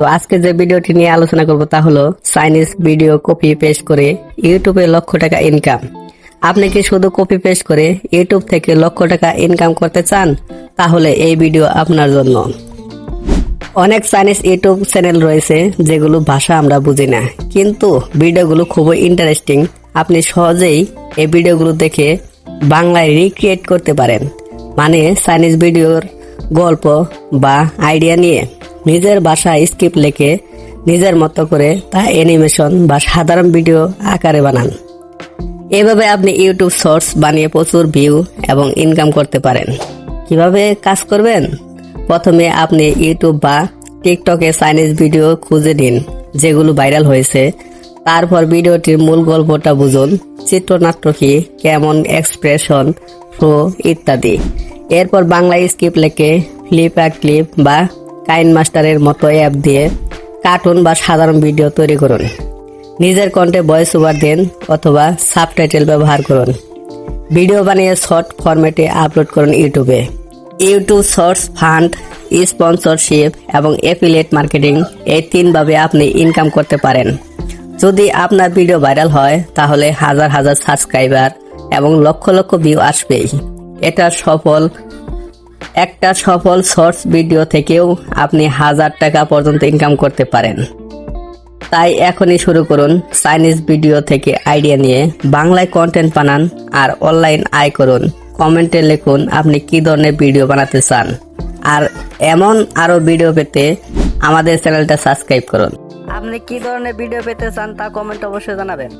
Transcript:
তো আজকে যে ভিডিওটি নিয়ে আলোচনা করব তা হলো চাইনিজ ভিডিও কপি পেস্ট করে ইউটিউবে লক্ষ টাকা ইনকাম আপনি কি শুধু কপি পেস্ট করে ইউটিউব থেকে লক্ষ টাকা ইনকাম করতে চান? তাহলে এই ভিডিও আপনার জন্য। অনেক চাইনিজ ইউটিউব চ্যানেল রয়েছে যেগুলো ভাষা আমরা বুঝি না, কিন্তু ভিডিওগুলো খুবই ইন্টারেস্টিং আপনি সহজেই এই ভিডিওগুলো দেখে বাংলায় রিক্রিয়েট করতে পারেন। মানে চাইনিজ ভিডিওর গল্প বা আইডিয়া নিয়ে। নিজের ভাষায় স্ক্রিপ্ট লিখে নিজের মতো করে তা অ্যানিমেশন বা সাধারণ ভিডিও আকারে বানান। এভাবে আপনি ইউটিউব শর্টস বানিয়ে প্রচুর ভিউ এবং ইনকাম করতে পারেন। কীভাবে কাজ করবেন? প্রথমে আপনি ইউটিউব বা টিকটকে চাইনিজ ভিডিও খুঁজে নিন, যেগুলো ভাইরাল হয়েছে। তারপর ভিডিওটির মূল গল্পটা বুঝুন, চিত্রনাট্য কি, কেমন এক্সপ্রেশন ফ্লো ইত্যাদি। এরপর বাংলা স্ক্রিপ্ট লেখে ফ্লিপ আর ক্লিপ বা কাইন মাস্টারের মতো অ্যাপ দিয়ে কার্টুন বা সাধারণ ভিডিও তৈরি করুন। নিজের কণ্ঠে ভয়েস ওভার দেন অথবা সাবটাইটেল ব্যবহার করুন। ভিডিও বানিয়ে শর্ট ফরম্যাটে আপলোড করুন ইউটিউবে ইউটিউব শর্টস ফান্ড স্পন্সরশিপ এবং এফিলিয়েট মার্কেটিং এই তিনভাবে আপনি ইনকাম করতে পারেন। যদি আপনার ভিডিও ভাইরাল হয়, তাহলে হাজার হাজার সাবস্ক্রাইবার এবং লক্ষ লক্ষ ভিউ আসবেই। এটা সফল একটা সফল শর্টস ভিডিও থেকেও আপনি হাজার টাকা পর্যন্ত ইনকাম করতে পারেন। তাই এখনই শুরু করুন চাইনিজ ভিডিও থেকে আইডিয়া নিয়ে বাংলায় কন্টেন্ট বানান আর অনলাইন আয় করুন। কমেন্টে লিখুন আপনি কি ধরনের ভিডিও বানাতে চান। আর এমন আরও ভিডিও পেতে আমাদের চ্যানেলটা সাবস্ক্রাইব করুন। আপনি কি ধরনের ভিডিও পেতে চান তা কমেন্ট অবশ্যই জানাবেন।